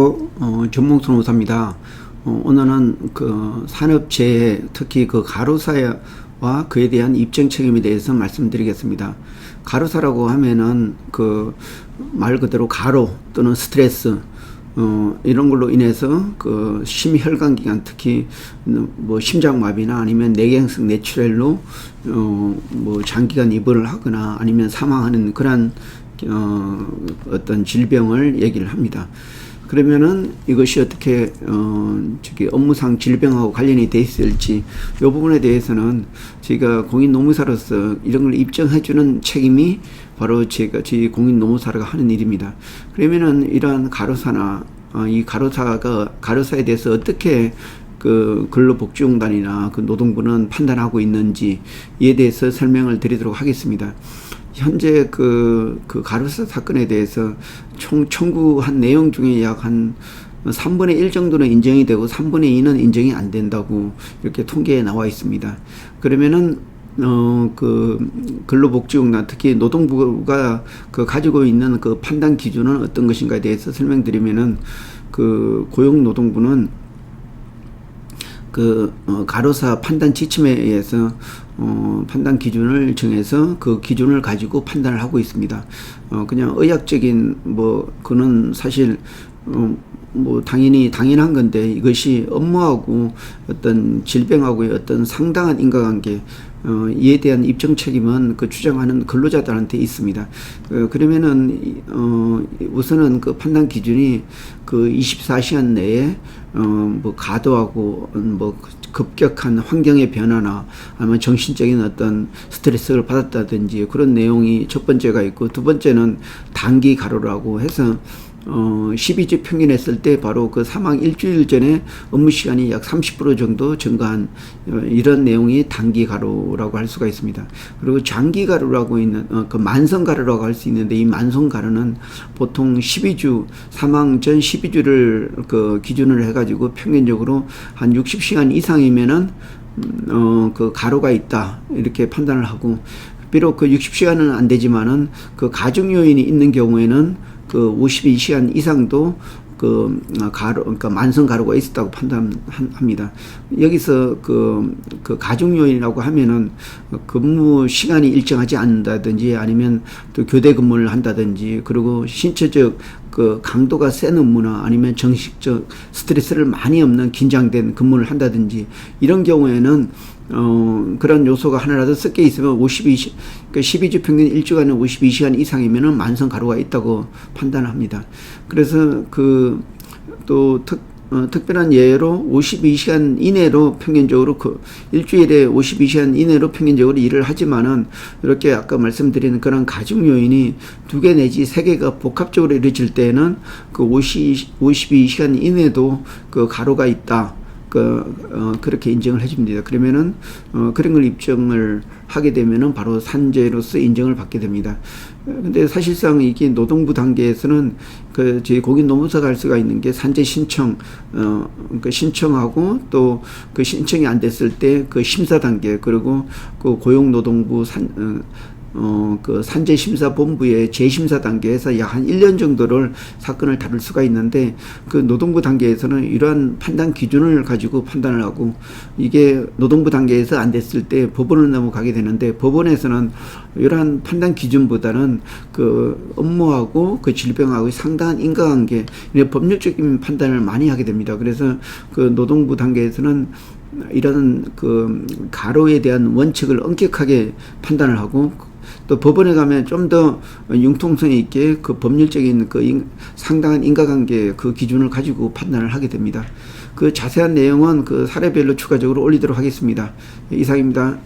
어, 전몽순 의사입니다. 어, 오늘은 그 산업재해, 특히 그 가로사와 그에 대한 입증 책임에 대해서 말씀드리겠습니다. 가로사라고 하면은 그 말 그대로 가로 또는 스트레스 어, 이런 걸로 인해서 그 심혈관 기관 특히 뭐 심장마비나 아니면 뇌경색 뇌출혈로 어, 뭐 장기간 입원을 하거나 아니면 사망하는 그러한 어, 어떤 질병을 얘기를 합니다. 그러면은 이것이 어떻게 어 저기 업무상 질병하고 관련이 돼 있을지 이 부분에 대해서는 저희가 공인 노무사로서 이런 걸 입증해 주는 책임이 바로 제가 저희 공인 노무사가 하는 일입니다. 그러면은 이러한 가로사나 어, 이 가로사가 가로사에 대해서 어떻게 그 근로복지공단이나 그 노동부는 판단하고 있는지 이에 대해서 설명을 드리도록 하겠습니다. 현재 그, 그 가로사 사건에 대해서 총 청구한 내용 중에 약 한 3분의 1 정도는 인정이 되고 3분의 2는 인정이 안 된다고 이렇게 통계에 나와 있습니다. 그러면은 어, 그, 근로복지공단, 특히 노동부가 그 가지고 있는 그 판단 기준은 어떤 것인가에 대해서 설명드리면은 그 고용노동부는 그 어, 가로사 판단 지침에 의해서 어, 판단 기준을 정해서 그 기준을 가지고 판단을 하고 있습니다. 어, 그냥 의학적인 뭐 그는 사실 어, 뭐 당연히 당연한 건데 이것이 업무하고 어떤 질병하고의 어떤 상당한 인과관계 어, 이에 대한 입증 책임은 그 주장하는 근로자들한테 있습니다. 어, 그러면은 어, 우선은 그 판단 기준이 그 24시간 내에 어, 뭐 가도하고 뭐 급격한 환경의 변화나 아니면 정신적인 어떤 스트레스를 받았다든지 그런 내용이 첫 번째가 있고 두 번째는 단기 가로라고 해서 어, 12주 평균했을 때 바로 그 사망 일주일 전에 업무 시간이 약 30% 정도 증가한 어, 이런 내용이 단기 가루라고 할 수가 있습니다. 그리고 장기 가루라고 있는 어, 그 만성 가루라고 할 수 있는데 이 만성 가루는 보통 12주 사망 전 12주를 그 기준을 해가지고 평균적으로 한 60시간 이상이면은 음, 어, 그 가루가 있다 이렇게 판단을 하고 비록 그 60시간은 안 되지만은 그 가중 요인이 있는 경우에는 그 52시간 이상도 그 가루 그러니까 만성 가루가 있었다고 판단합니다. 여기서 그, 그 가중 요인이라고 하면은 근무 시간이 일정하지 않는다든지 아니면 또 교대 근무를 한다든지 그리고 신체적 그 강도가 센 업무나 아니면 정식적 스트레스를 많이 없는 긴장된 근무를 한다든지 이런 경우에는 어, 그런 요소가 하나라도 섞여 있으면 52시, 그 12주 평균 1주간에 52시간 이상이면은 만성 가루가 있다고 판단합니다. 그래서 그, 또 특, 어, 특별한 예로 52시간 이내로 평균적으로 그 일주일에 52시간 이내로 평균적으로 일을 하지만은 이렇게 아까 말씀드린 그런 가중 요인이 두 개 내지 세 개가 복합적으로 이루어질 때는 그 50, 52시간 이내도 그 가루가 있다. 그, 어, 그렇게 인정을 해줍니다. 그러면은, 어, 그런 걸 입증을 하게 되면은 바로 산재로서 인정을 받게 됩니다. 근데 사실상 이게 노동부 단계에서는 그 저희 공인 노무사가 할 수가 있는 게 산재 신청, 어, 그 신청하고 또 그 신청이 안 됐을 때 그 심사 단계 그리고 그 고용노동부 산, 어, 어, 그 산재심사본부의 재심사 단계에서 약 한 1년 정도를 사건을 다룰 수가 있는데 그 노동부 단계에서는 이러한 판단 기준을 가지고 판단을 하고 이게 노동부 단계에서 안 됐을 때 법원을 넘어가게 되는데 법원에서는 이러한 판단 기준보다는 그 업무하고 그 질병하고 상당한 인과관계, 법률적인 판단을 많이 하게 됩니다. 그래서 그 노동부 단계에서는 이런 그 가로에 대한 원칙을 엄격하게 판단을 하고 또 법원에 가면 좀 더 융통성 있게 그 법률적인 그 인, 상당한 인과관계 그 기준을 가지고 판단을 하게 됩니다. 그 자세한 내용은 그 사례별로 추가적으로 올리도록 하겠습니다. 이상입니다.